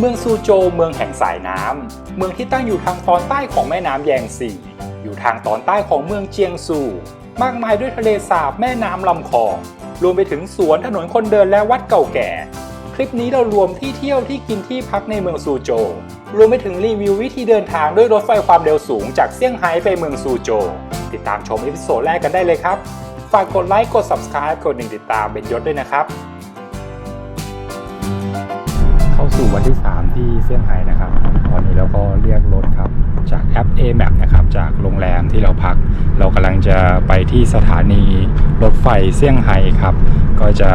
เมืองซูโจเมืองแห่งสายน้ำเมืองที่ตั้งอยู่ทางตอนใต้ของแม่น้ำแยงซีอยู่ทางตอนใต้ของเมืองเจียงซู มากมายด้วยทะเลสาบแม่น้ำลำคลอง รวมไปถึงสวนถนนคนเดินและวัดเก่าแก่ คลิปนี้เรารวมที่เที่ยวที่กินที่พักในเมืองซูโจ รวมไปถึงรีวิววิธีเดินทางด้วยรถไฟความเร็วสูงจากเซี่ยงไฮ้ไปเมืองซูโจ ติดตามชมเอพิโซดแรกกันได้เลยครับ ฝากกดไลค์กด subscribe กดหนึ่งติดตามเป็นยศด้วยนะครับ วันที่ 3 ที่เซี่ยงไฮ้นะครับ ตอนนี้เราก็เรียกรถครับ จากแอป A-Map นะครับ จากโรงแรมที่เราพัก เรากำลังจะไปที่สถานีรถไฟเซี่ยงไฮ้ครับ ก็จะ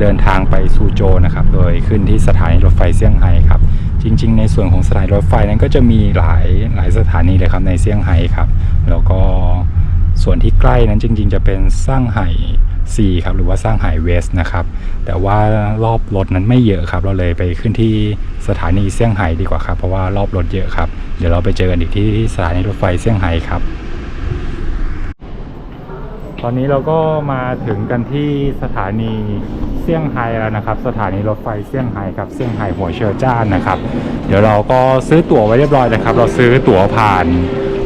เดินทางไปซูโจนะครับ โดยขึ้นที่สถานีรถไฟเซี่ยงไฮ้ครับ จริง ๆ ในส่วนของสถานีรถไฟนั้นก็จะมีหลายหลายสถานีเลยครับในเซี่ยงไฮ้ครับ แล้วก็ส่วนที่ใกล้นั้นจริง ๆ จะเป็นซ่างไห่ ซีครับหรือว่าซ่างไห่เวสนะครับแต่ว่ารอบรถนั้นไม่เยอะครับ เราเลยไปขึ้นที่สถานีเซี่ยงไฮ้ดีกว่าครับ เพราะว่ารอบรถเยอะครับ เดี๋ยวเราไปเจอกันอีกที่สถานีรถไฟเซี่ยงไฮ้ครับ ตอนนี้เราก็มาถึงกันที่สถานีเซี่ยงไฮ้แล้วนะครับ สถานีรถไฟเซี่ยงไฮ้ครับเซี่ยงไฮ้หัวเชอร์จ้านนะครับ เดี๋ยวเราก็ซื้อตั๋วไว้เรียบร้อยนะครับ เราซื้อตั๋วผ่าน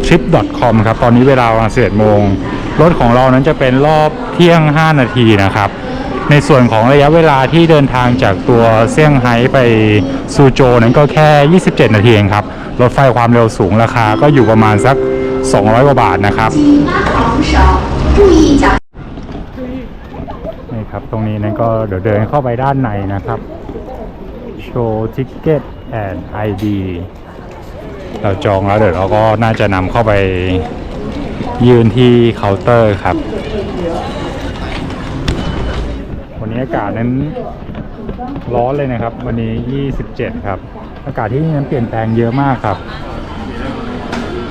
trip.com ครับตอนนี้เวลาประมาณ11โมง รถของเรานั้นจะเป็นรอบเที่ยง 5 นาทีนะครับ ในส่วนของระยะเวลาที่เดินทางจากตัวเซี่ยงไฮ้ไปซูโจนั้นก็แค่ 27 นาทีเองครับ รถไฟความเร็วสูงราคาก็อยู่ประมาณสัก 200 กว่าบาทนะครับนี่ครับตรงนี้นั้นก็เดี๋ยวเดินเข้าไปด้านในนะครับโชว์ทิกเก็ตแอนด์ไอดีเราจองแล้วเดี๋ยวเราก็น่าจะนำเข้าไป ยืนที่เคาน์เตอร์ครับ วันนี้อากาศนั้นร้อนเลยนะครับ วันนี้ 27 ครับ อากาศที่นี่นั้นเปลี่ยนแปลงเยอะมากครับ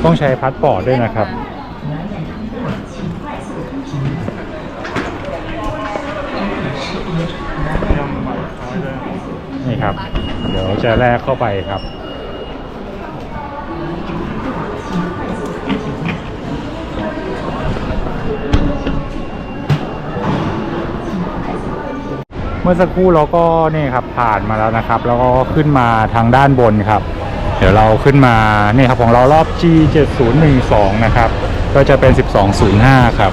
ต้องใช้พาสปอร์ตด้วยนะครับนี่ครับ เดี๋ยวจะแลกเข้าไปครับ เมื่อสักครู่เราก็นี่ครับผ่านมาแล้วนะครับ แล้วก็ขึ้นมาทางด้านบนครับ เดี๋ยวเราขึ้นมานี่ครับของเรารอบ G 7012นะครับ ก็จะเป็น 1205 ครับ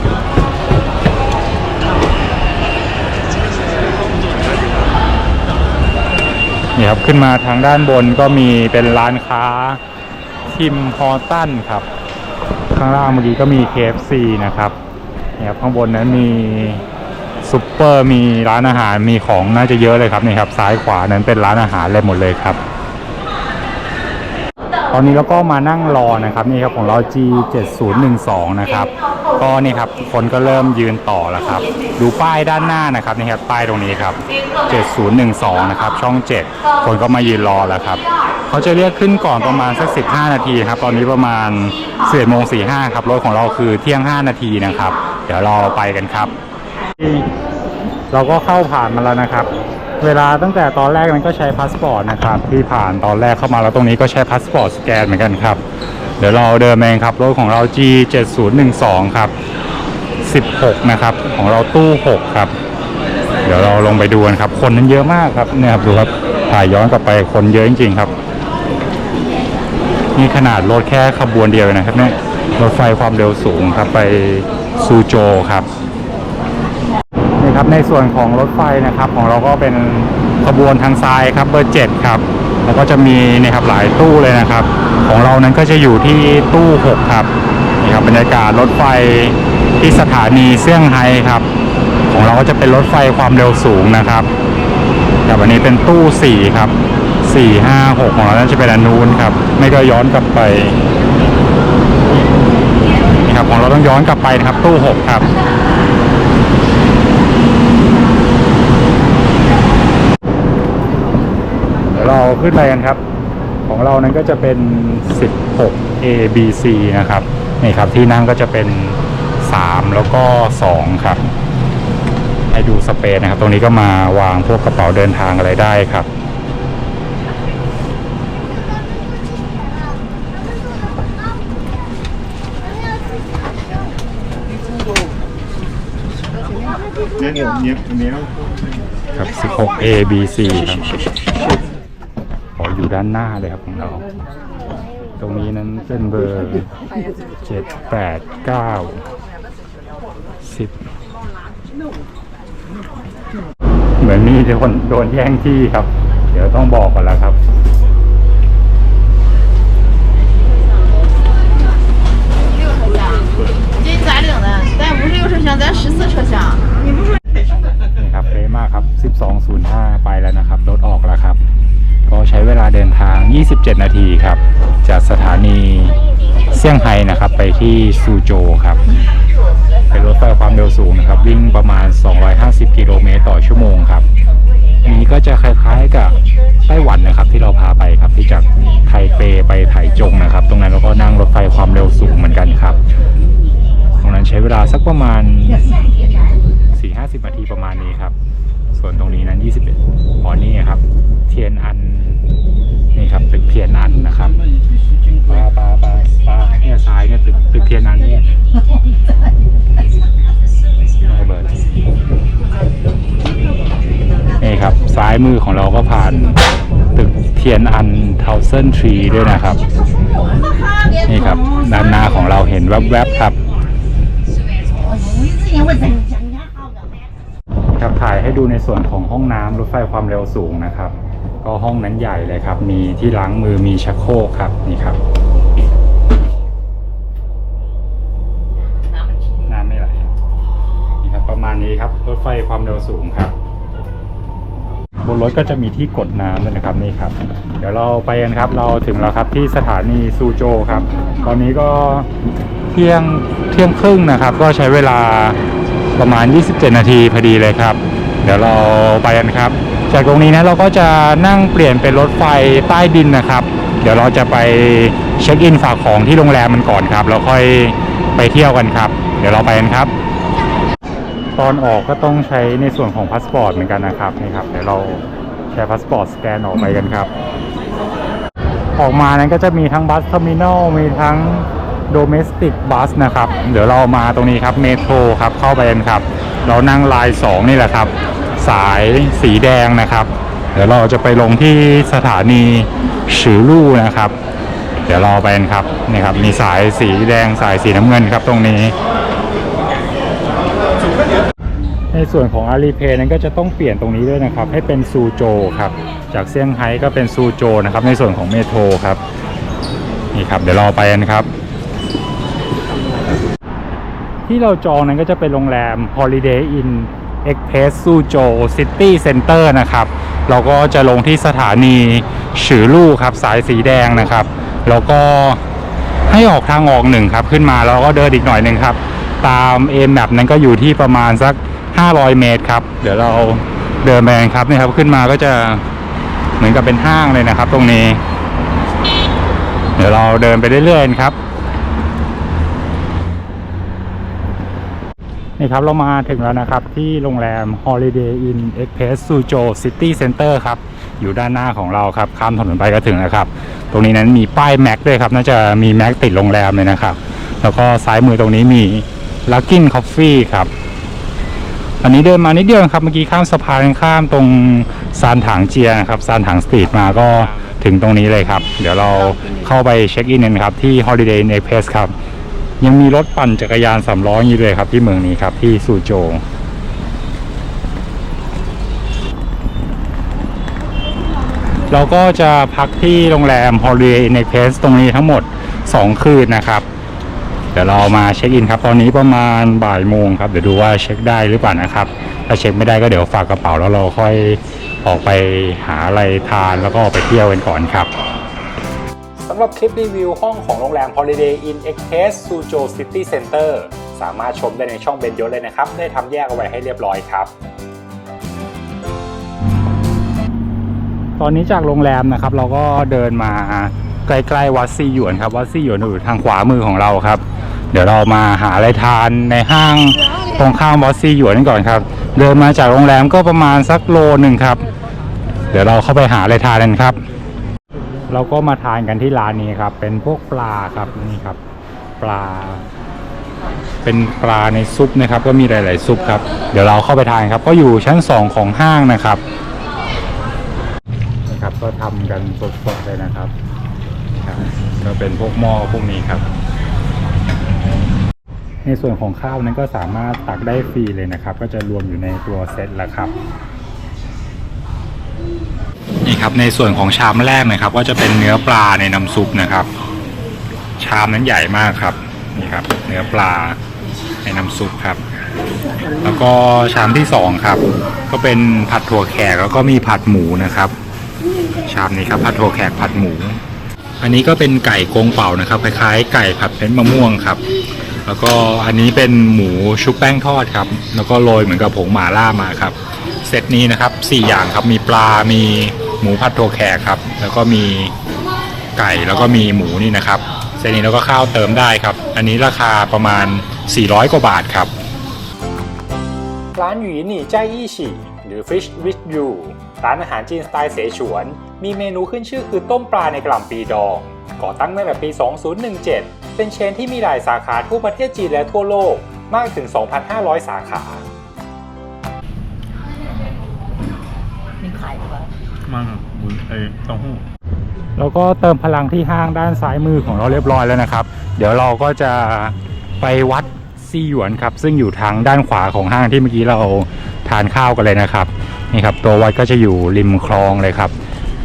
นี่ครับขึ้นมาทางด้านบนก็มีเป็นร้านค้าทิมฮอตันครับ ข้างล่างเมื่อกี้ก็มี KFC นะครับนี่ครับข้างบนนั้นมี ซุปเปอร์มีร้านอาหารมีของน่าจะเยอะเลยครับนี่ครับซ้ายขวานั้นเป็นร้านอาหารเลยหมดเลยครับ ตอนนี้เราก็มานั่งรอนะครับนี่ครับของเรา G 7012 นะครับก็นี่ครับคนก็เริ่มยืนต่อแล้วครับ ดูป้ายด้านหน้านะครับนี่ครับป้ายตรงนี้ครับ 7012 นะครับช่อง 7 คนก็มายืนรอแล้วครับเขาจะเรียกขึ้นก่อนประมาณสัก 15 นาทีครับตอนนี้ประมาณ11โมง45ครับรถของเราคือเที่ยง 5 นาทีนะครับ เดี๋ยวเราไปกันครับ เราก็เข้าผ่านมาแล้วนะครับ เวลาตั้งแต่ตอนแรกนั้นก็ใช้พาสปอร์ตนะครับที่ผ่านตอนแรกเข้ามาแล้วตรงนี้ก็ใช้พาสปอร์ตสแกนเหมือนกันครับ เดี๋ยวเราเดินเองครับรถของเรา G 7012ครับ16 นะครับ ของเราตู้ 6 ครับ เดี๋ยวเราลงไปดูกันครับ คนนั้นเยอะมากครับเนี่ยครับดูครับถ่ายย้อนกลับไปคนเยอะจริงๆครับนี่ขนาดรถแค่ขบวนเดียวนะครับเนี่ยรถไฟความเร็วสูงครับไปซูโจครับ ครับ ในส่วนของรถไฟนะครับ ของเราก็เป็นขบวนทางซ้ายครับเบอร์เจ็ดครับแล้วก็จะมีนี่ครับหลายตู้เลยนะครับ ของเรานั้นก็จะอยู่ที่ตู้หกครับนี่ครับบรรยากาศรถไฟที่สถานีเซี่ยงไฮ้ครับ ของเราก็จะเป็นรถไฟความเร็วสูงนะครับแต่วันนี้เป็นตู้สี่ครับสี่ห้าหกของเราน่าจะเป็นอนนูนครับ ไม่ก็ย้อนกลับไปนี่ครับของเราต้องย้อนกลับไปนะครับตู้หกครับ เราขึ้นไปกันครับ ของเรานั้นก็จะเป็น 16 ABC นะครับนี่ครับที่นั่งก็จะเป็น 3 แล้วก็ 2 ครับ ให้ดูสเปซนะครับ ตรงนี้ก็มาวางพวกกระเป๋าเดินทางอะไรได้ครับครับ 16 A B C ครับอยู่ด้านหน้าเลยครับของเรา ตรงนี้นั้นเป็นเบอร์เจ็ดแปดเก้าสิบเหมือนมีคนโดนแย่งที่ครับ เดี๋ยวต้องบอกก่อนแล้วครับ 这咋领的？咱五十六车厢，咱十四车厢。 นี่ครับเป๊ะมากครับ 12.05 ไปแล้วนะครับ รถออกแล้วครับ ก็ใช้เวลาเดินทาง 27 นาทีครับ จากสถานีเซี่ยงไฮ้นะครับ ไปที่ซูโจครับ เป็นรถไฟความเร็วสูงนะครับ วิ่งประมาณ 250 กิโลเมตรต่อชั่วโมงครับนี้ก็จะคล้ายๆกับไต้หวันนะครับ ที่เราพาไปครับ ที่จากไทเปไปไถจงนะครับ ตรงนั้นเราก็นั่งรถไฟความเร็วสูงเหมือนกันครับ ตรงนั้นใช้เวลาสักประมาณสี่ห้าสิบนาทีประมาณนี้ครับ ส่วนตรงนี้นั้นยี่สิบเอ็ดพอนี่ครับ เทียนอัน นี่ครับตึกเทียนอันนะครับปลาปลาปลาปลาเนี่ยซ้ายเนี่ยตึกตึกเทียนอันนี่ระเบิดนี่ครับ ซ้ายมือของเราก็ผ่านตึกเทียนอันเทาเซนทรีด้วยนะครับ นี่ครับด้านหน้าของเราเห็นแวบๆครับ ครับถ่ายให้ดูในส่วนของห้องน้ำรถไฟความเร็วสูงนะครับ ก็ห้องนั้นใหญ่เลยครับ มีที่ล้างมือมีชักโครกครับนี่ครับน้ำไม่ไหลนี่ครับประมาณนี้ครับรถไฟความเร็วสูงครับบนรถก็จะมีที่กดน้ำด้วยนะครับนี่ครับ เดี๋ยวเราไปกันครับ เราถึงแล้วครับที่สถานีซูโจครับ ตอนนี้ก็เที่ยงเที่ยงครึ่งนะครับ ก็ใช้เวลา ประมาณ 27 นาทีพอดีเลยครับ เดี๋ยวเราไปกันครับ จากตรงนี้นะเราก็จะนั่งเปลี่ยนเป็นรถไฟใต้ดินนะครับ เดี๋ยวเราจะไปเช็คอินฝากของที่โรงแรมมันก่อนครับแล้วค่อยไปเที่ยวกันครับ เดี๋ยวเราไปกันครับ ตอนออกก็ต้องใช้ในส่วนของพาสปอร์ตเหมือนกันนะครับนี่ครับเดี๋ยวเราใช้พาสปอร์ตสแกนออกไปกันครับ ออกมานั้นก็จะมีทั้งบัสเทอร์มินอลมีทั้ง โดเมสติกบัสนะครับ เดี๋ยวเรามาตรงนี้ครับเมโทรครับเข้าไปกันครับ เรานั่งลาย 2 นี่แหละครับ สายสีแดงนะครับ เดี๋ยวเราจะไปลงที่สถานีชือลู่นะครับ เดี๋ยวเราไปกันครับนี่ครับมีสายสีแดงสายสีน้ำเงินครับตรงนี้ในส่วนของอาลีเพย์นั้นก็จะต้องเปลี่ยนตรงนี้ด้วยนะครับ ให้เป็นซูโจครับ จากเซี่ยงไฮ้ก็เป็นซูโจนะครับ ในส่วนของเมโทรครับ นี่ครับ เดี๋ยวเราไปกันครับ ที่เราจองนั้นก็จะเป็นโรงแรม Holiday Inn Express ซูโจ City Center นะครับ เราก็จะลงที่สถานีฉือลู่ครับสายสีแดงนะครับ แล้วก็ให้ออกทางออกหนึ่งครับ ขึ้นมาแล้วก็เดินอีกหน่อยหนึ่งครับ ตาม A map นั้นก็อยู่ที่ประมาณสัก 500 เมตรครับ เดี๋ยวเราเดินไปครับนี่ครับขึ้นมาก็จะเหมือนกับเป็นห้างเลยนะครับ ตรงนี้ เดี๋ยวเราเดินไปเรื่อยๆครับ นี่ครับเรามาถึงแล้วนะครับ ที่โรงแรม Holiday Inn Express Suzhou City Center ครับ อยู่ด้านหน้าของเราครับ ข้ามถนนไปก็ถึงแล้วครับ ตรงนี้นั้นมีป้ายแม็กด้วยครับ น่าจะมีแม็กติดโรงแรมเลยนะครับ แล้วก็ซ้ายมือตรงนี้มี Luckin Coffee ครับ อันนี้เดินมานิดเดียวครับ เมื่อกี้ข้ามสะพานข้ามตรงซานถางเจียนะครับซานถางสตรีทมาก็ถึงตรงนี้เลยครับ เดี๋ยวเราเข้าไปเช็คอินกันครับที่ Holiday Inn Express ครับ ยังมีรถปั่นจักรยานสามล้ออยู่เลยครับที่เมืองนี้ครับที่ซูโจเราก็จะพักที่โรงแรม Holiday Inn Express ตรงนี้ทั้งหมด 2 คืนนะครับ เดี๋ยวเรามาเช็คอินครับ ตอนนี้ประมาณบ่ายโมงครับ เดี๋ยวดูว่าเช็คได้หรือเปล่านะครับ ถ้าเช็คไม่ได้ก็เดี๋ยวฝากกระเป๋าแล้วเราค่อยออกไปหาอะไรทานแล้วก็ออกไปเที่ยวกันก่อนครับ สำหรับคลิปรีวิวห้องของโรงแรม Holiday Inn Express Suzhou City Center สามารถชมได้ในช่องเบนยศเลยนะครับ ได้ทำแยกเอาไว้ให้เรียบร้อยครับ ตอนนี้จากโรงแรมนะครับ เราก็เดินมาใกล้ๆวัดซีหยวนครับวัดซีหยวนอยู่ทางขวามือของเราครับ เดี๋ยวเรามาหาอะไรทานในห้างตรงข้ามวัดซีหยวนก่อนครับ เดินมาจากโรงแรมก็ประมาณสักโลหนึ่งครับ เดี๋ยวเราเข้าไปหาอะไรทานกันครับ เราก็มาทานกันที่ร้านนี้ครับ เป็นพวกปลาครับนี่ครับ ปลา เป็นปลาในซุปนะครับ ก็มีหลาย ๆ ซุปครับ เดี๋ยวเราเข้าไปทานครับ ก็อยู่ชั้น 2 ของห้างนะครับนี่ครับ ก็ทำกันสด ๆ เลยนะครับครับ ก็เป็นพวกหม้อพวกนี้ครับ ในส่วนของข้าวนั้นก็สามารถตักได้ฟรีเลยนะครับ ก็จะรวมอยู่ในตัวเซตละครับ นี่ครับในส่วนของชามแรกนะครับ ก็จะเป็นเนื้อปลาในน้ำซุปนะครับ ชามนั้นใหญ่มากครับนี่ครับ เนื้อปลาในน้ำซุปครับ แล้วก็ชามที่สองครับ ก็เป็นผัดถั่วแขกแล้วก็มีผัดหมูนะครับ ชามนี้ครับผัดถั่วแขกผัดหมู อันนี้ก็เป็นไก่กงเป่านะครับคล้ายๆ ไก่ผัดเผ็ดมะม่วงครับ แล้วก็อันนี้เป็นหมูชุบแป้งทอดครับ แล้วก็โรยเหมือนกับผงหม่าล่ามาครับเซตนี้นะครับสี่อย่างครับ มีปลา มี หมูผัดถั่วแขกครับ แล้วก็มีไก่แล้วก็มีหมูนี่นะครับเซตนี้แล้วก็ข้าวเติมได้ครับ อันนี้ราคาประมาณ 400 กว่าบาทครับ ร้านหยูหนี่ใจอี้ฉี่หรือ Fish with You ร้านอาหารจีนสไตล์เสฉวน มีเมนูขึ้นชื่อคือต้มปลาในกล่ำปีดอง ก่อตั้งตั้งแต่ปี 2017 เป็นเชนที่มีหลายสาขาทั่วประเทศจีนและทั่วโลกมากถึง 2,500 สาขา มันหมูไอ้เต้าหู้แล้วก็เติมพลังที่ห้างด้านซ้ายมือของเราเรียบร้อยแล้วนะครับ เดี๋ยวเราก็จะไปวัดซีหยวนครับ ซึ่งอยู่ทางด้านขวาของห้างที่เมื่อกี้เราทานข้าวกันเลยนะครับนี่ครับ ตัววัดก็จะอยู่ริมคลองเลยครับ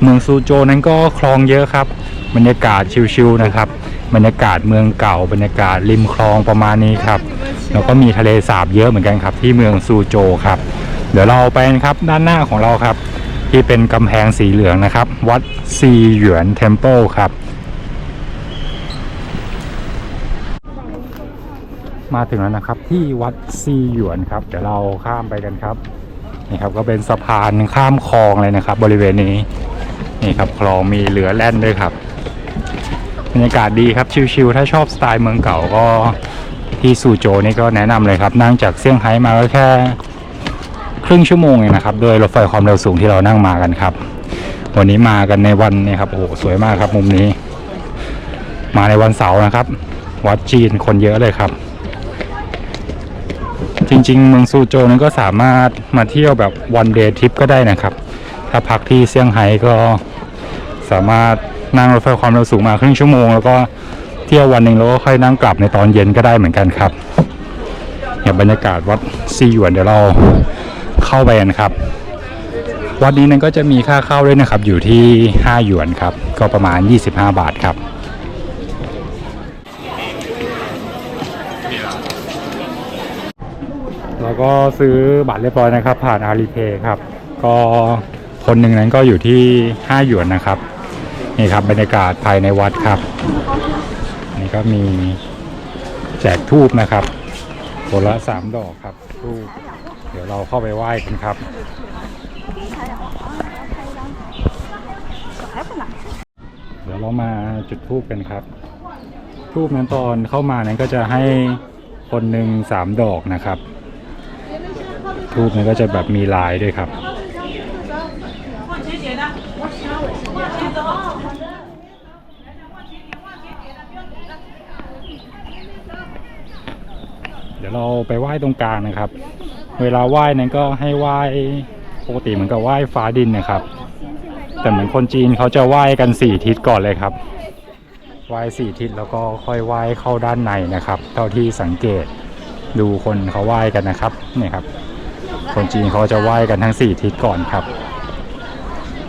เมืองซูโจนั้นก็คลองเยอะครับ บรรยากาศชิลๆนะครับ บรรยากาศเมืองเก่า บรรยากาศริมคลองประมาณนี้ครับแล้วก็มีทะเลสาบเยอะเหมือนกันครับ ที่เมืองซูโจครับ เดี๋ยวเราไปครับด้านหน้าของเราครับ ที่เป็นกำแพงสีเหลืองนะครับ วัดซีหยวนเทมเพิลครับ มาถึงแล้วนะครับที่วัดซีหยวนครับ เดี๋ยวเราข้ามไปกันครับนี่ครับก็เป็นสะพานข้ามคลองเลยนะครับ บริเวณนี้นี่ครับคลองมีเรือแล่นด้วยครับบรรยากาศดีครับชิลๆถ้าชอบสไตล์เมืองเก่าก็ที่ซูโจนี่ก็แนะนำเลยครับนั่งจากเซี่ยงไฮ้มาก็แค่ ครึ่งชั่วโมงเองนะครับโดยรถไฟความเร็วสูงที่เรานั่งมากันครับ วันนี้มากันในวันนี้ครับโอ้โหสวยมากครับมุมนี้ มาในวันเสาร์นะครับ วัดจีนคนเยอะเลยครับ จริง ๆ เมืองซูโจนั้นก็สามารถมาเที่ยวแบบวันเดย์ทริปก็ได้นะครับ ถ้าพักที่เซี่ยงไฮ้ก็สามารถนั่งรถไฟความเร็วสูงมาครึ่งชั่วโมง แล้วก็เที่ยววันหนึ่งแล้วก็ค่อยนั่งกลับในตอนเย็นก็ได้เหมือนกันครับเนี่ยบรรยากาศวัดซีหยวนเดี๋ยวเรา เข้าไปกันครับ วัดนี้นั้นก็จะมีค่าเข้าด้วยนะครับ อยู่ที่ 5 หยวนครับ ก็ประมาณ 25 บาทครับแล้วก็ซื้อบัตรเรียบร้อยนะครับ ผ่านอาลีเพย์ครับ ก็คนหนึ่งนั้นก็อยู่ที่ 5 หยวนนะครับ นี่ครับบรรยากาศภายในวัดครับ นี่ก็มีแจกทูบนะครับคนละ 3 ดอกครับทูบ ดี๋ยวเราเข้าไปไหว้กันครับ เดี๋ยวเรามาจุดทูบกันครับทูบนั้นตอนเข้ามานั้นก็จะให้คนหนึ่งสามดอกนะครับทูบนั้นก็จะแบบมีลายด้วยครับเดี๋ยวเราไปไหว้ตรงกลางนะครับ เวลาไหว้นั้นก็ให้ไหว้ปกติเหมือนกับไหว้ฟ้าดินนะครับ แต่เหมือนคนจีนเขาจะไหว้กันสี่ทิศก่อนเลยครับ ไหว้สี่ทิศแล้วก็ค่อยไหว้เข้าด้านในนะครับ เท่าที่สังเกตดูคนเขาไหว้กันนะครับเนี่ยครับ คนจีนเขาจะไหว้กันทั้งสี่ทิศก่อนครับ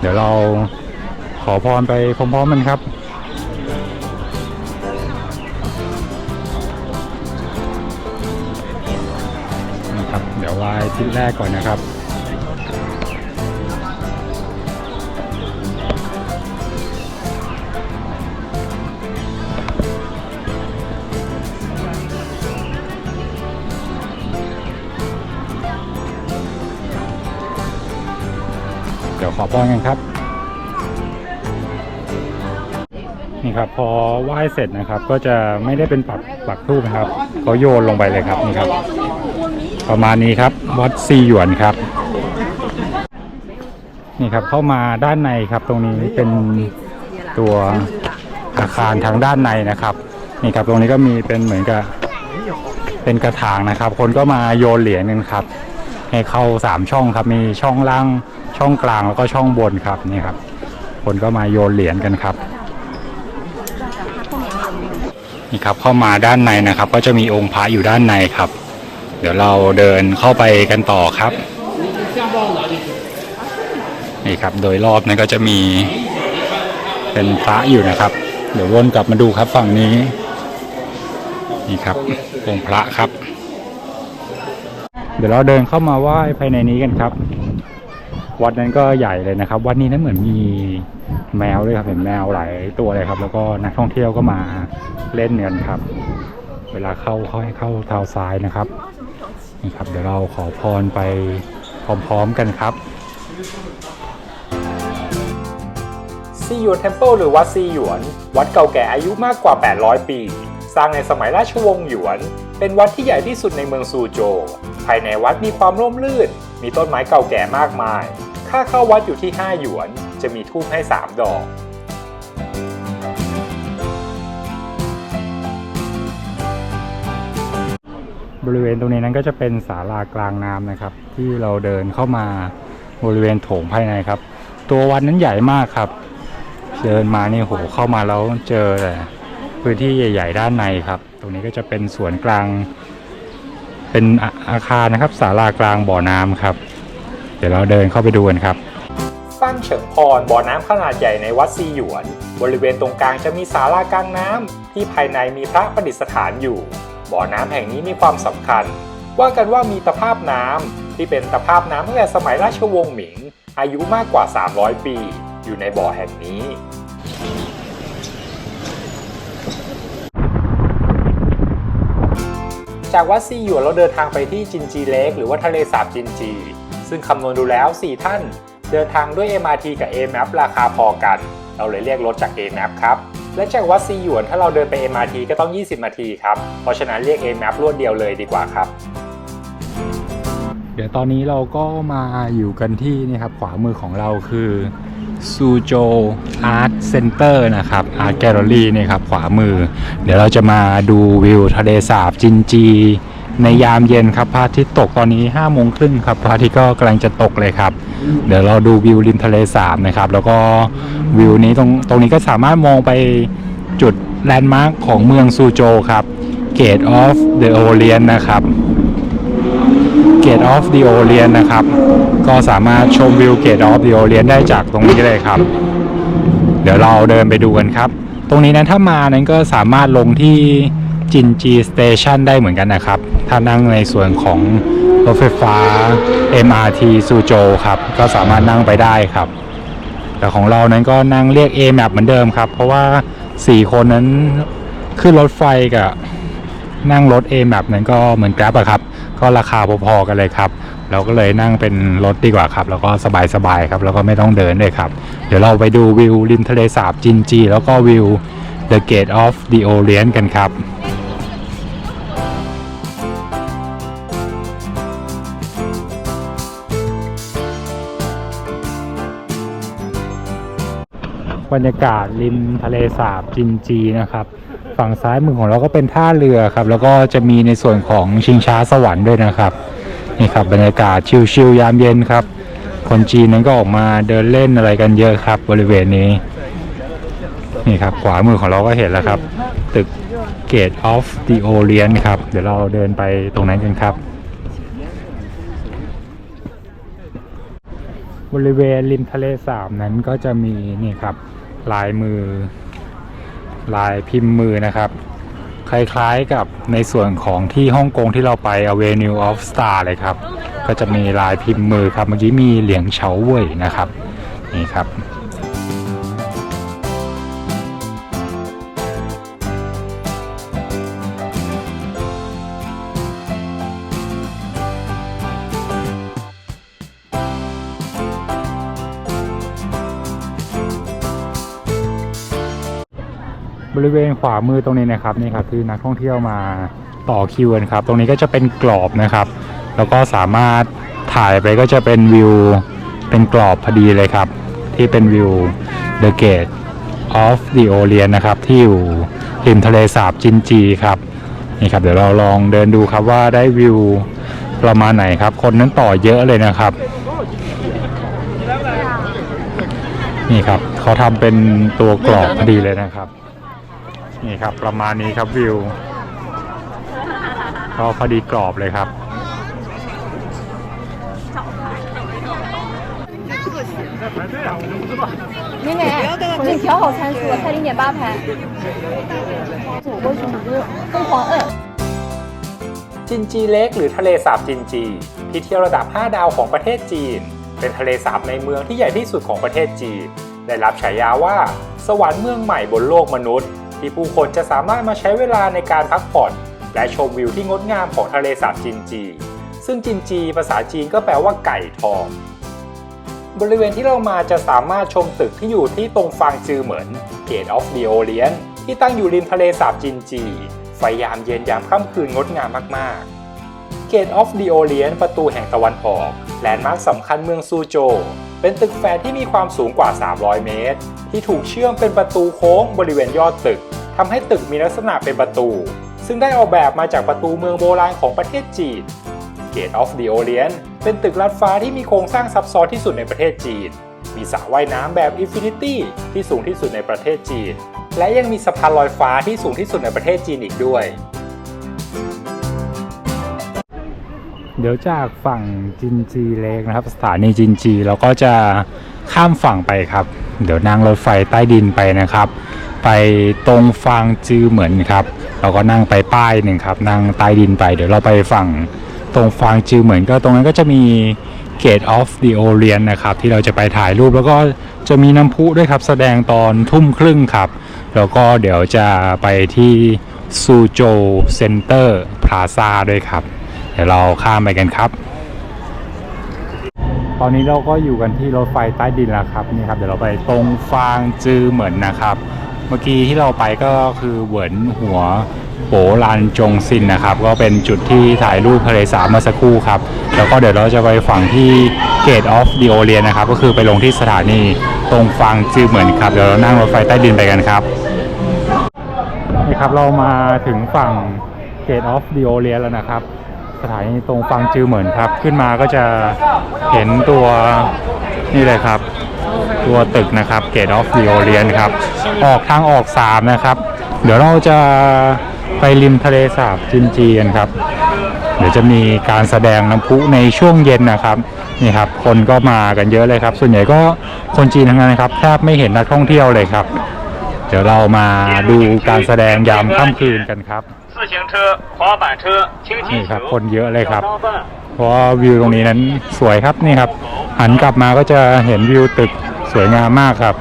เดี๋ยวเราขอพรไปพร้อมๆกันครับ ดี๋ยวไหว้ทิศแรกก่อนนะครับ เดี๋ยวขอพรกันครับ นี่ครับ พอไหว้เสร็จนะครับ ก็จะไม่ได้เป็นปักปักทูบนะครับ เขาโยนลงไปเลยครับนี่ครับ ประมาณนี้ครับวัดซีหยวนครับ นี่ครับเข้ามาด้านในครับ ตรงนี้เป็นตัวอาคารทางด้านในนะครับนี่ครับตรงนี้ก็มีเป็นเหมือนกับเป็นกระถางนะครับ คนก็มาโยนเหรียญกันครับ ให้เข้าสามช่องครับมีช่องล่างช่องกลางแล้วก็ช่องบนครับนี่ครับ คนก็มาโยนเหรียญกันครับนี่ครับเข้ามาด้านในนะครับ ก็จะมีองค์พระอยู่ด้านในครับ ดี๋ยวเราเดินเข้าไปกันต่อครับ นี่ครับโดยรอบนั้นก็จะมีเป็นพระอยู่นะครับ เดี๋ยววนกลับมาดูครับฝั่งนี้ นี่ครับองค์พระครับ เดี๋ยวเราเดินเข้ามาไหว้ภายในนี้กันครับ วัดนั้นก็ใหญ่เลยนะครับ วัดนี้นั้นเหมือนมีแมวด้วยครับเห็นแมวหลายตัวเลยครับ แล้วก็นักท่องเที่ยวก็มาเล่นกันครับ เวลาเข้าค่อยเข้าเท้าซ้ายนะครับ นี่ครับ เดี๋ยวเราขอพรไปพร้อมๆกันครับซีหยวนเทมเพิลหรือวัดซีหยวน วัดเก่าแก่อายุมากกว่า 800 ปี สร้างในสมัยราชวงศ์หยวน เป็นวัดที่ใหญ่ที่สุดในเมืองซูโจ ภายในวัดมีความร่มรื่น มีต้นไม้เก่าแก่มากมาย ค่าเข้าวัดอยู่ที่ 5 หยวน จะมีทูบให้ 3 ดอก บริเวณตรงนี้นั้นก็จะเป็นศาลากลางน้ำนะครับ ที่เราเดินเข้ามาบริเวณโถงภายในครับ ตัววัดนั้นใหญ่มากครับ เดินมานี่โหเข้ามาแล้วเจอแต่พื้นที่ใหญ่ ๆ ด้านในครับ ตรงนี้ก็จะเป็นสวนกลาง เป็นอาอาคารนะครับศาลากลางบ่อน้ำครับ เดี๋ยวเราเดินเข้าไปดูกันครับฟั่นเฉิงพรบ่อน้ำขนาดใหญ่ในวัดซีหยวน บริเวณตรงกลางจะมีศาลากลางน้ำที่ภายในมีพระประดิษฐานอยู่ บ่อน้ำแห่งนี้มีความสำคัญ ว่ากันว่ามีตะภาพน้ำที่เป็นตะภาพน้ำตั้งแต่สมัยราชวงศ์หมิง อายุมากกว่า 300 ปี อยู่ในบ่อแห่งนี้ จากวัดซีหยวนเราเดินทางไปที่จินจีเลกหรือว่าทะเลสาบจินจี ซึ่งคำนวณดูแล้ว 4 ท่าน เดินทางด้วย MRT กับ AMAP ราคาพอกัน เราเลยเรียกรถจาก AMAP ครับและจากวัดซีหยวนถ้าเราเดินไป MRT ก็ต้อง 20 นาทีครับ เพราะฉะนั้นเรียก AMAP รวดเดียวเลยดีกว่าครับ เดี๋ยวตอนนี้เราก็มาอยู่กันที่นี่ครับขวามือของเราคือซูโจอาร์ตเซ็นเตอร์นะครับอาร์ตแกลเลอรี่นี่ครับขวามือ เดี๋ยวเราจะมาดูวิวทะเลสาบจินจี ในยามเย็นครับพระอาทิตย์ตกตอนนี้5้าโมงครึ่งครับพระอาทิตย์ก็กำลังจะตกเลยครับ เดี๋ยวเราดูวิวริมทะเลสาบนะครับ แล้วก็วิวนี้ตรงตรงนี้ก็สามารถมองไปจุดแลนด์มาร์คของเมืองซูโจครับ Gate of the Orient นะครับ Gate of the Orient นะครับ ก็สามารถชมวิว Gate of the Orient ได้จากตรงนี้เลยครับ เดี๋ยวเราเดินไปดูกันครับ ตรงนี้นั้นถ้ามานั้นก็สามารถลงที่ จินจีสเตชันได้เหมือนกันนะครับ ถ้านั่งในส่วนของรถไฟฟ้า MRT ซูโจครับ ก็สามารถนั่งไปได้ครับ แต่ของเรานั้นก็นั่งเรียก A map เหมือนเดิมครับ เพราะว่า 4 คนนั้นขึ้นรถไฟกับนั่งรถ A map นั้นก็เหมือน Grab อะครับ ก็ราคาพอๆกันเลยครับ เราก็เลยนั่งเป็นรถดีกว่าครับ แล้วก็สบายๆครับ แล้วก็ไม่ต้องเดินด้วยครับ เดี๋ยวเราไปดูวิวริมทะเลสาบจินจี แล้วก็วิว The Gate of the Orient กันครับ บรรยากาศริมทะเลสาบจินจีนะครับ ฝั่งซ้ายมือของเราก็เป็นท่าเรือครับ แล้วก็จะมีในส่วนของชิงช้าสวรรค์ด้วยนะครับนี่ครับบรรยากาศชิลๆยามเย็นครับ คนจีนนั้นก็ออกมาเดินเล่นอะไรกันเยอะครับ บริเวณนี้ นี่ครับ ขวามือของเราก็เห็นแล้วครับ ตึก Gate of the Orient ครับ เดี๋ยวเราเดินไปตรงนั้นกันครับบริเวณริมทะเลสาบนั้นก็จะมีนี่ครับ ลายมือ ลายพิมพ์มือนะครับ คล้ายๆกับในส่วนของที่ฮ่องกงที่เราไป Avenue of Star เลยครับ ก็จะมีลายพิมพ์มือครับ เมื่อกี้มีเหลียงเฉาเว่ยนะครับ นี่ครับ ริเวณขวามือตรงนี้นะครับนี่ครับคือนักท่องเที่ยวมาต่อคิวกันครับ ตรงนี้ก็จะเป็นกรอบนะครับ แล้วก็สามารถถ่ายไปก็จะเป็นวิวเป็นกรอบพอดีเลยครับ ที่เป็นวิว The Gate of the Orient นะครับ ที่อยู่ริมทะเลสาบจินจีครับนี่ครับเดี๋ยวเราลองเดินดูครับว่าได้วิวประมาณไหนครับ คนนั้นต่อเยอะเลยนะครับ นี่ครับเขาทำเป็นตัวกรอบพอดีเลยนะครับ นี่ครับ ประมาณนี้ครับวิวก็พอดีกรอบเลยครับ 美美，我给你调好参数了，才零点八拍。走过去你就疯狂摁。 จินจีเล็กหรือทะเลสาบจินจี ที่เที่ยวระดับ 5 ดาวของประเทศจีน เป็นทะเลสาบในเมืองที่ใหญ่ที่สุดของประเทศจีน ได้รับฉายาว่า สวรรค์เมืองใหม่บนโลกมนุษย์ ที่ผู้คนจะสามารถมาใช้เวลาในการพักผ่อน และชมวิวที่งดงามของทะเลสาบจินจี ซึ่งจินจีภาษาจีนก็แปลว่าไก่ทอง บริเวณที่เรามาจะสามารถชมตึกที่อยู่ที่ตรงฟางจือเหมือน Gate of the Orient ที่ตั้งอยู่ริมทะเลสาบจินจี ไฟยามเย็นยามค่ำคืนงดงามมากๆ Gate of the Orient ประตูแห่งตะวันออก แลนด์มาร์คสำคัญเมืองซูโจ เป็นตึกแฝดที่มีความสูงกว่า 300 เมตร ที่ถูกเชื่อมเป็นประตูโค้งบริเวณยอดตึกทำให้ตึกมีลักษณะเป็นประตู ซึ่งได้ออกแบบมาจากประตูเมืองโบราณของประเทศจีน Gate of the Orient เป็นตึกลัดฟ้าที่มีโครงสร้างซับซ้อนที่สุดในประเทศจีน มีสระว่ายน้ำแบบ Infinity ที่สูงที่สุดในประเทศจีน และยังมีสะพานลอยฟ้าที่สูงที่สุดในประเทศจีนอีกด้วย เดี๋ยวจากฝั่งจินจีเล็กนะครับ สถานีจินจีเราก็จะข้ามฝั่งไปครับ เดี๋ยวนั่งรถไฟใต้ดินไปนะครับ ไปตรงฟางจือเหมือนครับ เราก็นั่งไปป้ายหนึ่งครับ นั่งใต้ดินไป เดี๋ยวเราไปฝั่งตรงฟางจือเหมือนก็ตรงนั้นก็จะมี Gate of the Orient นะครับ ที่เราจะไปถ่ายรูปแล้วก็จะมีน้ำพุด้วยครับ แสดงตอนทุ่มครึ่งครับ แล้วก็เดี๋ยวจะไปที่ซูโจเซ็นเตอร์พลาซาด้วยครับ เดี๋ยวเราข้ามไปกันครับ ตอนนี้เราก็อยู่กันที่รถไฟใต้ดินแล้วครับนี่ครับเดี๋ยวเราไปตรงฟางจือเหมือนนะครับ เมื่อกี้ที่เราไปก็คือเหวินหัวโปลานจงซินนะครับ ก็เป็นจุดที่ถ่ายรูปทะเลสาบเมื่อสักครู่ครับ แล้วก็เดี๋ยวเราจะไปฝั่งที่ Gate of the Orient นะครับ ก็คือไปลงที่สถานีตรงฟางจือเหมือนครับ เดี๋ยวเรานั่งรถไฟใต้ดินไปกันครับนี่ครับเรามาถึงฝั่ง Gate of the Orient แล้วนะครับ ถานีตรงฟังจือเหมือนครับ ขึ้นมาก็จะเห็นตัวนี่เลยครับ ตัวตึกนะครับเกตออฟวิโอเลียนครับ ออกทางออก 3 นะครับ เดี๋ยวเราจะไปริมทะเลสาบจินจีนครับ เดี๋ยวจะมีการแสดงน้ำพุในช่วงเย็นนะครับนี่ครับ คนก็มากันเยอะเลยครับ ส่วนใหญ่ก็คนจีนทั้งนั้นครับแทบไม่เห็นนักท่องเที่ยวเลยครับ เดี๋ยวเรามาดูการแสดงยามค่ำคืนกันครับ นี่ครับคนเยอะเลยครับ เพราะวิวตรงนี้นั้นสวยครับนี่ครับ หันกลับมาก็จะเห็นวิวตึกสวยงามมากครับ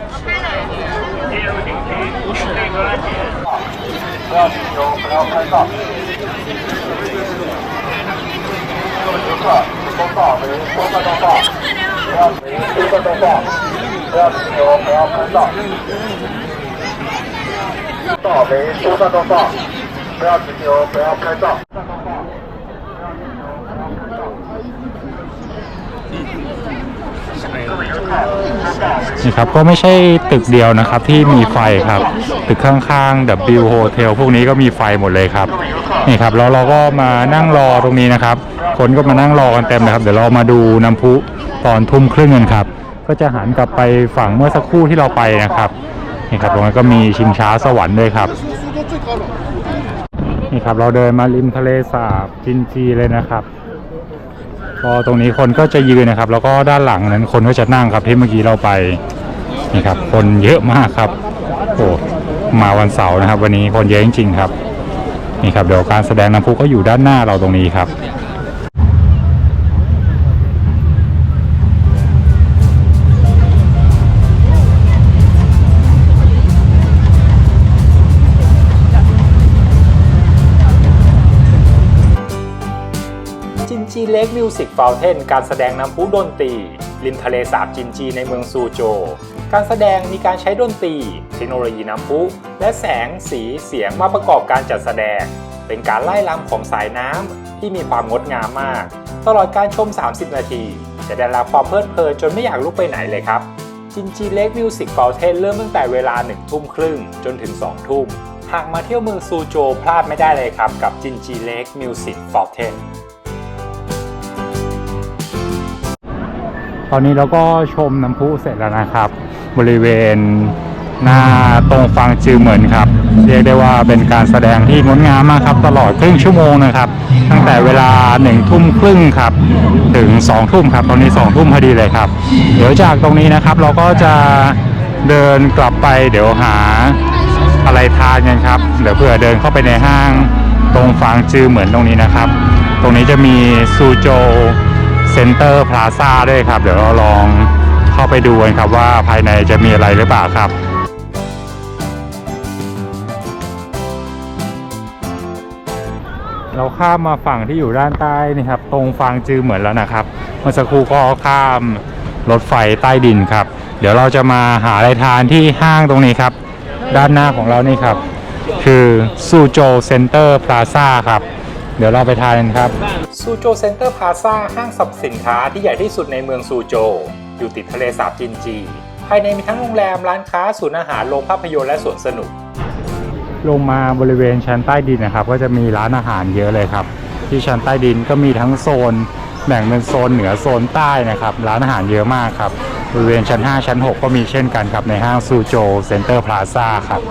ต่อไปสู้ต่อต่อ 不要拍照。各位游客，请通道为收费通道，不要为收费通道，不要停留，不要拍照。道为收费通道，不要停留，不要拍照。 นี่ครับก็ไม่ใช่ตึกเดียวนะครับที่มีไฟครับ ตึกข้างๆ W Hotel พวกนี้ก็มีไฟหมดเลยครับนี่ครับแล้วเราก็มานั่งรอตรงนี้นะครับ คนก็มานั่งรอกันเต็มเลยครับ เดี๋ยวเรามาดูน้ำพุตอนทุ่มครึ่งกันครับ ก็จะหันกลับไปฝั่งเมื่อสักครู่ที่เราไปนะครับนี่ครับตรงนั้นก็มีชิงช้าสวรรค์ด้วยครับ นี่ครับเราเดินมาริมทะเลสาบจินจีเลยนะครับพอตรงนี้คนก็จะยืนนะครับ แล้วก็ด้านหลังนั้นคนก็จะนั่งครับที่เมื่อกี้เราไปนี่ครับ คนเยอะมากครับโอ้มาวันเสาร์นะครับ วันนี้คนเยอะจริงๆครับ นี่ครับเดี๋ยวการแสดงน้ำพุก็อยู่ด้านหน้าเราตรงนี้ครับ จินจีเล็กมิวสิกฟาวเทนการแสดงน้ำพุดนตรี ริมทะเลสาบจินจีในเมืองซูโจ การแสดงมีการใช้ดนตรี เทคโนโลยีน้ำพุ และแสงสีเสียงมาประกอบการจัดแสดง เป็นการไล่ลำของสายน้ำที่มีความงดงามมาก ตลอดการชม 30 นาที จะได้รับความเพลิดเพลินจนไม่อยากลุกไปไหนเลยครับจินจีเล็กมิวสิกฟาวเทนเริ่มตั้งแต่เวลา1ทุ่มครึ่งจนถึง 2 ทุ่ม หากมาเที่ยวเมืองซูโจพลาดไม่ได้เลยครับกับจินจีเล็กมิวสิกฟาวเทน ตอนนี้เราก็ชมน้ำพุเสร็จแล้วนะครับ บริเวณหน้าตรงฟังจือเหมือนครับ เรียกได้ว่าเป็นการแสดงที่งดงามมากครับ ตลอดครึ่งชั่วโมงนะครับ ตั้งแต่เวลาหนึ่งทุ่มครึ่งครับ ถึงสองทุ่มครับ ตอนนี้สองทุ่มพอดีเลยครับ เดี๋ยวจากตรงนี้นะครับเราก็จะเดินกลับไป เดี๋ยวหาอะไรทานกันครับ เดี๋ยวเผื่อเดินเข้าไปในห้าง ตรงฟางจือเหมือนตรงนี้นะครับ ตรงนี้จะมีซูโจ เซ็นเตอร์พลาซ่าด้วยครับ เดี๋ยวเราลองเข้าไปดูกันครับว่าภายในจะมีอะไรหรือเปล่าครับเราข้ามมาฝั่งที่อยู่ด้านใต้นี่ครับ ตรงฟางจือเหมือนแล้วนะครับ เมื่อสักครู่ก็ข้ามรถไฟใต้ดินครับ เดี๋ยวเราจะมาหาอะไรทานที่ห้างตรงนี้ครับ ด้านหน้าของเรานี่ครับ คือซูโจเซ็นเตอร์พลาซ่าครับ เดี๋ยวเราไปทานกันครับ ซูโจเซ็นเตอร์พลาซ่าห้างสรรพสินค้าที่ใหญ่ที่สุดในเมืองซูโจ อยู่ติดทะเลสาบจินจี ภายในมีทั้งโรงแรมร้านค้าศูนย์อาหาร โรงภาพยนตร์และสวนสนุก ลงมาบริเวณชั้นใต้ดินนะครับ ก็จะมีร้านอาหารเยอะเลยครับ ที่ชั้นใต้ดินก็มีทั้งโซน แบ่งเป็นโซนเหนือโซนใต้นะครับ ร้านอาหารเยอะมากครับ บริเวณชั้น 5 ชั้น 6 ก็มีเช่นกันครับในห้างซูโจเซ็นเตอร์พลาซ่าครับ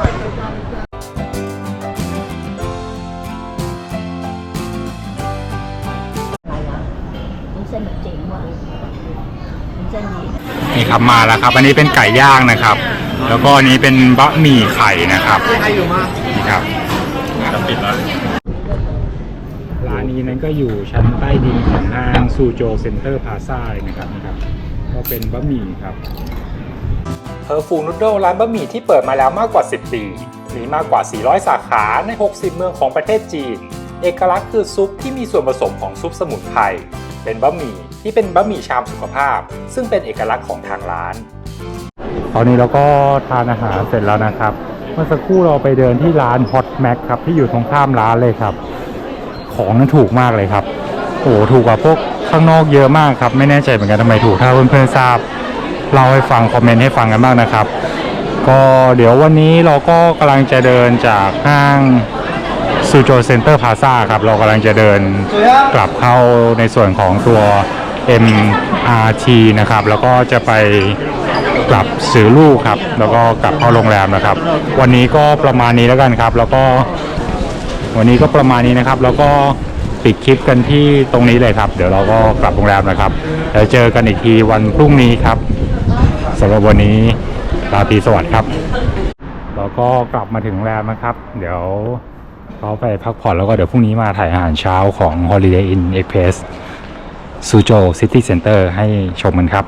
นี่ครับมาแล้วครับ อันนี้เป็นไก่ย่างนะครับ แล้วก็อันนี้เป็นบะหมี่ไข่นะครับนี่ครับจะปิดแล้วร้านนี้นั้นก็อยู่ชั้นใต้ดินของห้างซูโจเซ็นเตอร์พาซ่าเลยนะครับนะครับ ก็เป็นบะหมี่ครับเพอร์ฟูนูโดร้านบะหมี่ที่เปิดมาแล้วมากกว่า 10 ปี มีมากกว่า 400 สาขาใน 60 เมืองของประเทศจีน เอกลักษณ์คือซุปที่มีส่วนผสมของซุปสมุนไพร เป็นบะหมี่ ที่เป็นบะหมี่ชามสุขภาพ ซึ่งเป็นเอกลักษณ์ของทางร้าน ตอนนี้เราก็ทานอาหารเสร็จแล้วนะครับ เมื่อสักครู่เราไปเดินที่ร้าน Hot Mac ครับ ที่อยู่ตรงข้ามร้านเลยครับ ของนั้นถูกมากเลยครับโอ้โหถูกกว่าพวกข้างนอกเยอะมากครับ ไม่แน่ใจเหมือนกันทำไมถูกถ้าเพื่อนๆทราบเล่าให้ฟังคอมเมนต์ให้ฟังกันบ้างนะครับ ก็เดี๋ยววันนี้เราก็กำลังจะเดินจากห้างซูโจเซ็นเตอร์พาซ่าครับ เรากำลังจะเดินกลับเข้าในส่วนของตัว MRT นะครับ แล้วก็จะไปกลับซื้อลูกครับ แล้วก็กลับเข้าโรงแรมนะครับ วันนี้ก็ประมาณนี้แล้วกันครับ แล้วก็วันนี้ก็ประมาณนี้นะครับ แล้วก็ปิดคลิปกันที่ตรงนี้เลยครับ เดี๋ยวเราก็กลับโรงแรมนะครับแล้วเจอกันอีกทีวันพรุ่งนี้ครับสำหรับวันนี้ราตรีสวัสดิ์ครับเราก็กลับมาถึงโรงแรมนะครับ เดี๋ยวเขาไปพักผ่อนแล้วก็เดี๋ยวพรุ่งนี้มาถ่ายอาหารเช้าของ Holiday Inn Express ซูโจซิตี้เซ็นเตอร์ให้ชมกันครับ